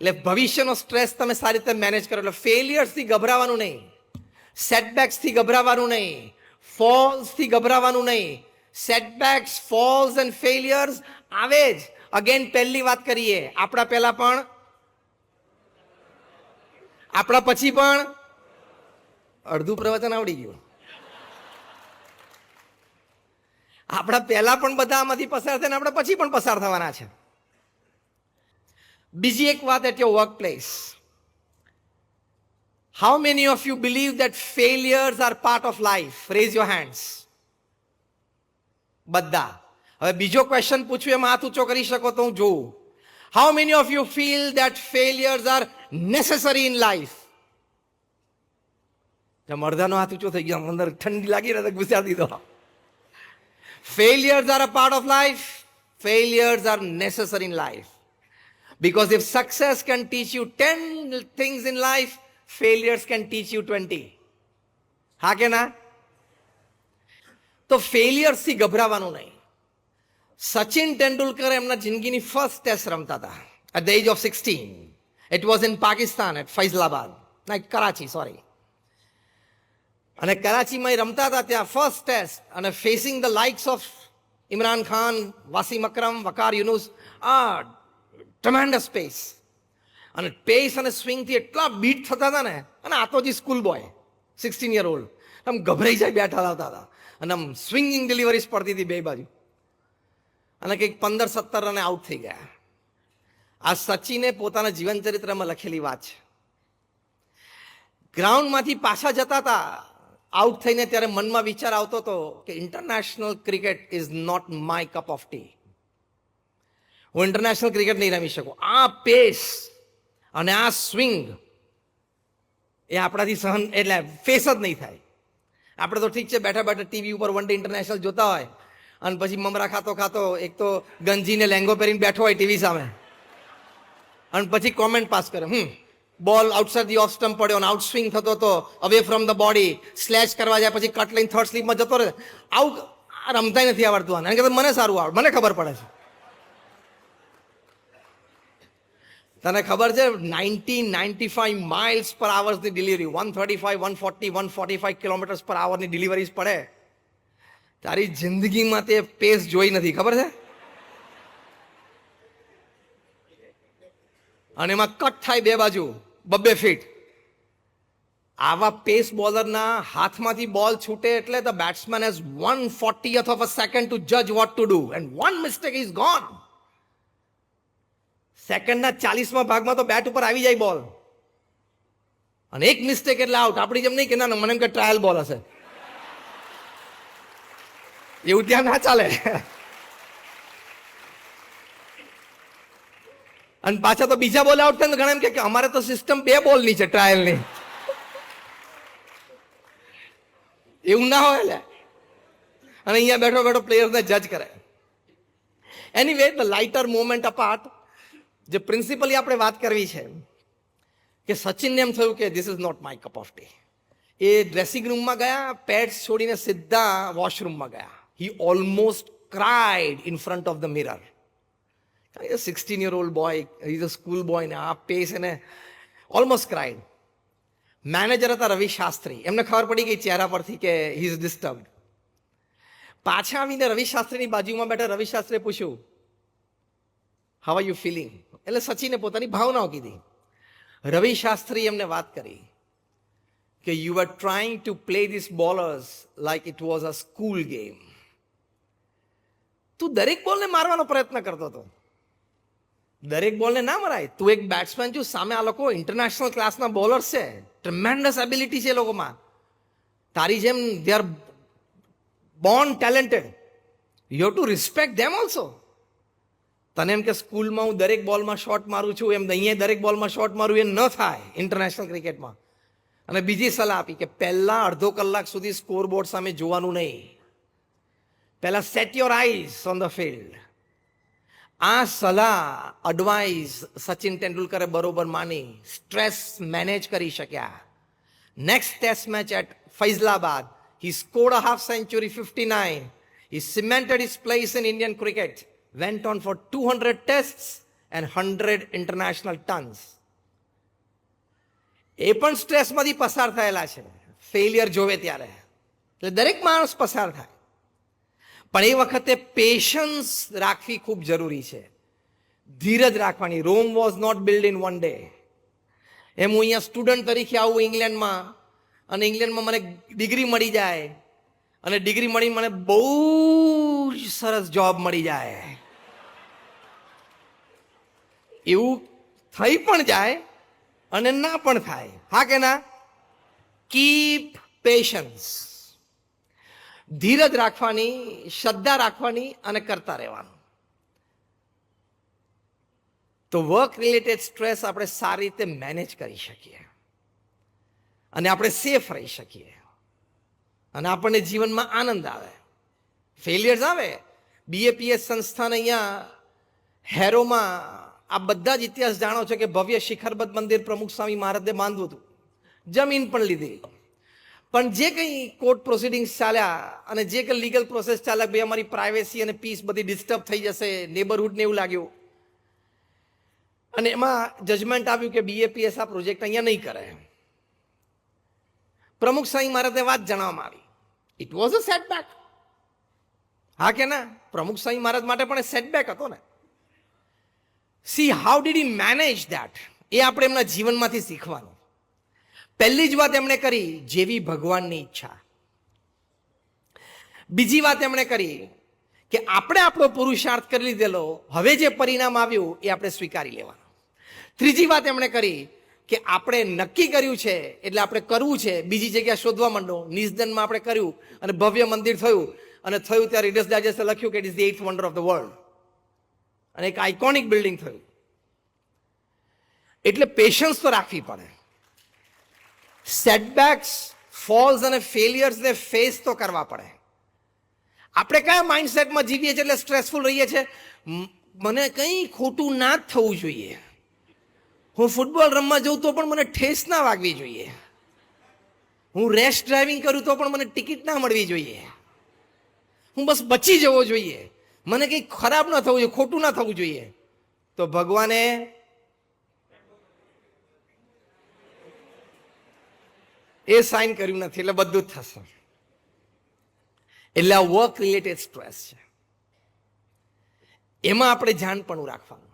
એટલે ભવિષ્યનો સ્ટ્રેસ તમે સારી રીતે મેનેજ કરો. એટલે ફેલિયર્સથી ગભરાવાનું નહીં. સેટબેક્સથી ગભરાવાનું નહીં. ફોલ્સથી ગભરાવાનું નહીં. સેટબેક્સ ફોલ્સ એન્ડ ફેલિયર્સ આવે જ. અગેન પહેલી વાત કરીએ. આપણા પહેલા પણ. આપણા પછી પણ. અડધું પ્રવચન આવડી ગયું. આપણા પહેલા પણ બધા આમાંથી પસાર થઈને આપણે પછી પણ પસાર થવાના છે. બીજી એક વાત at your work place how many of you believe that failures are part of life raise your hands બધા હવે બીજો ક્વેશ્ચન પૂછ્યું એમાં હાથ ઊંચો કરી શકો તો હું જોઉં. How many of you feel that failures are necessary in life અડધાનો હાથ ઊંચો થઈ ગયો, અંદર ઠંડી લાગી રહે તો ગુસાડી દીધો failures are a part of life. Failures are necessary in life. Because if success can teach you 10 things in life, failures can teach you 20 હા કે ના? તો ફેલિયર્સથી ગભરાવાનું નહીં. સચિન તેંડુલકર એમના જિંદગીની ફર્સ્ટ ટેસ્ટ રમતા હતા. At the age of sixteen it was in Pakistan at Faisalabad ના કરાચી સોરી અને કરાચીમાં રમતા હતા ત્યાં ફર્સ્ટ ટેસ્ટ અને facing the likes of Imran Khan Wasim Akram Waqar Younis આ ટ્રમેન્ડસ પેસ અને પેસ અને સ્વિંગથી એટલા બીટ થતા હતા ને, અને આ તો હજી school boy sixteen year old આમ ગભરાઈ જાય બેઠા આવતા હતા. અને આમ સ્વિંગિંગ ડિલિવરીઝ પડતી હતી બે બાજુ. અને કંઈક પંદર, સત્તર રને આઉટ થઈ ગયા. આ સચિને પોતાના જીવન ચરિત્રમાં લખેલી વાત છે. ગ્રાઉન્ડમાંથી પાછા જતા હતા આઉટ થઈને ત્યારે મનમાં વિચાર આવતો હતો કે international cricket is not my cup of tea હું ઇન્ટરનેશનલ ક્રિકેટ નહીં રમી શકું. આ પેસ અને આ સ્વિંગ એ આપણાથી સહન, એટલે ફેસ જ નહીં થાય. આપણે તો ઠીક છે, બેઠા બેઠા ટીવી ઉપર વન ડે ઇન્ટરનેશનલ જોતા હોય અને પછી મમરા ખાતો ખાતો એક તો ગંજીને લેંગો પહેરીને બેઠો હોય ટીવી સામે. અને પછી કોમેન્ટ પાસ કરે. હમ બોલ આઉટસાઇડ ધી ઓફ સ્ટમ્પ પડ્યો અને આઉટ સ્વિંગ થતો હતો away from the body slash કરવા જાય, પછી કટ લઈને થર્ડ સ્લીપમાં જતો રહે. આવું રમતાય નથી આવડતું આને. કે મને સારું આવડે, મને ખબર પડે છે. તને ખબર છે? નાઇન્ટી નાઇન્ટી ફાઈવ માઇલ્સ પર આવર્સની delivery one thirty five one forty one forty five kilometres પર આવરની ડિલિવરીઝ પડે. તારી જિંદગીમાં તે પેસ જોઈ નથી, ખબર છે? અને એમાં કટ થાય બે બાજુ, બબ્બે ફીટ આવા પેસ બોલરના હાથમાંથી બોલ છૂટે એટલે the batsman has one forty of a second to જજ what to do and one mistake is gone સેકન્ડના ચાલીસમાં ભાગમાં તો બેટ ઉપર આવી જાય બોલ અને એક મિસ્ટેક એટલે આઉટ આપણી જેમ નહીં કે ના મને એમ કે ટ્રાયલ બોલ હશે. એવું ત્યાં ના ચાલે. અને પાછા તો બીજા બોલ આઉટ થાય ઘણા એમ કે અમારે તો સિસ્ટમ બે બોલની છે ટ્રાયલની એવું ના હોય લે. અને અહીંયા બેઠો બેઠો પ્લેયર્સને જજ કરે. Anyway the lighter moment apart જે પ્રિન્સિપલી આપણે વાત કરવી છે કે સચિનને એમ થયું કે this is not my cup of tea A dressing રૂમમાં ગયા પેડ્સ છોડીને સીધા વોશરૂમમાં ગયા. He almost cried in front of the mirror sixteen year old boy is a school boy ને આ પેસ એને ઓલમોસ્ટ ક્રાઇડ મેનેજર હતા રવિ શાસ્ત્રી. એમને ખબર પડી ગઈ ચહેરા પરથી કે હી ઇઝ ડિસ્ટર્બ પાછા આવીને રવિ શાસ્ત્રીની બાજુમાં બેઠા રવિ શાસ્ત્રીએ પૂછ્યું હાવ આર યુ ફિલિંગ એટલે સચિને પોતાની ભાવનાઓ કીધી. રવિ શાસ્ત્રી એમને વાત કરી કે you are trying to play this bowlers like it was a school game તું દરેક બોલને મારવાનો પ્રયત્ન કરતો હતો. દરેક બોલને ના મરાય. તું એક બેટ્સમેન છું, સામે આ લોકો ઇન્ટરનેશનલ ક્લાસના બોલર્સ છે. ટ્રમેન્ડસ એબિલિટી છે એ લોકોમાં. તારી જેમ they are born talented you have to respect them also તને એમ કે સ્કૂલમાં હું દરેક બોલમાં શોટ મારું છું, એમ અહીંયા દરેક બોલમાં શોટ મારું, એ ન થાય ઇન્ટરનેશનલ ક્રિકેટમાં અને બીજી સલાહ આપી કે પહેલા અડધો કલાક સુધી સ્કોરબોર્ડ સામે જોવાનું નહીં. પહેલા set your eyes on the field આ સલાહ એડવાઇસ સચિન તેંડુલકરે બરોબર માની. સ્ટ્રેસ મેનેજ કરી શક્યા. Next test match at Faisalabad. He scored half century fifty nine he cemented is place in Indian cricket went on for 200 tests and hundred international tons. એ પણ સ્ટ્રેસમાંથી પસાર થયેલા છે. ફેલિયર જોવે ત્યારે. એટલે દરેક માણસ પસાર થાય. પણ એ વખતે પેશન્સ રાખવી ખૂબ જરૂરી છે. ધીરજ રાખવાની. Rome was not build in one day એમ હું અહીંયા સ્ટુડન્ટ તરીકે આવું ઇંગ્લેન્ડમાં અને ઇંગ્લેન્ડમાં મને ડિગ્રી મળી જાય. અને ડિગ્રી મળી મને બહુ સરસ જોબ મળી જાય. એવું થઈ પણ જાય અને ના પણ થાય. હા કે ના? કીપ પેશન્સ ધીરજ રાખવાની, શ્રદ્ધા રાખવાની અને કરતા રહેવાનું. તો વર્ક રિલેટેડ સ્ટ્રેસ આપણે સારી રીતે મેનેજ કરી શકીએ. અને આપણે સેફ રહી શકીએ. અને આપણને જીવનમાં આનંદ આવે. ફેલિયર્સ આવે. બીએપીએસ સંસ્થાને અહીંયા હેરોમાં આ બધા જ ઇતિહાસ જાણો છો કે ભવ્ય શિખરબદ્ધ મંદિર પ્રમુખ સ્વામી મહારાજે બાંધવું હતું. જમીન પણ લીધી. પણ જે કંઈ કોર્ટ પ્રોસિડિંગ્સ ચાલ્યા અને જે કંઈ લીગલ પ્રોસેસ ચાલ્યા ભાઈ અમારી પ્રાઇવેસી અને પીસ બધી ડિસ્ટર્બ થઈ જશે નેબરહુડને એવું લાગ્યું. અને એમાં જજમેન્ટ આવ્યું કે બીએપીએસ આ પ્રોજેક્ટ અહીંયા નહીં કરે. પ્રમુખ સ્વામી મહારાજને વાત જણાવવામાં આવી. ઇટ વોઝ અ સેટબેક હા કે ના? પ્રમુખ સ્વામી મહારાજ માટે પણ સેટબેક હતો ને. See how did I manage that એ આપણે એમના જીવનમાંથી શીખવાનું. પહેલી જ વાત એમણે કરી, જેવી ભગવાનની ઈચ્છા. બીજી વાત એમણે કરી કે આપણે આપણો પુરુષાર્થ કરી લીધેલો, હવે જે પરિણામ આવ્યું એ આપણે સ્વીકારી લેવાનું. ત્રીજી વાત એમણે કરી કે આપણે નક્કી કર્યું છે, એટલે આપણે કરવું છે, બીજી જગ્યા શોધવા માંડો. નિસદનમાં આપણે કર્યું અને ભવ્ય મંદિર થયું. અને થયું ત્યારે રિડસ ડાયજેસ્ટે લખ્યું કે it is the eighth wonder of the world અને એક આઇકોનિક બિલ્ડિંગ થયું. એટલે પેશન્સ તો રાખવી પડે. સેટબેક્સ ફોલ્સ અને ફેલિયર્સને ફેસ તો કરવા પડે. આપણે કયા માઇન્ડસેટમાં જીવીએ છીએ એટલે સ્ટ્રેસફુલ રહીએ છીએ? મને કંઈ ખોટું ના જ થવું જોઈએ. હું ફૂટબોલ રમવા જઉં તો પણ મને ઠેસ ના વાગવી જોઈએ. હું રેશ ડ્રાઇવિંગ કરું તો પણ મને ટિકિટ ના મળવી જોઈએ. હું બસ બચી જવો જોઈએ. મને કંઈ ખરાબ ના થવું જોઈએ, ખોટું ના થવું જોઈએ. તો ભગવાને એ સાઇન કર્યું નથી, એટલે બધું જ થશે. એટલે આ વર્ક રિલેટેડ સ્ટ્રેસ છે. એમાં આપણે જાણપણું રાખવાનું.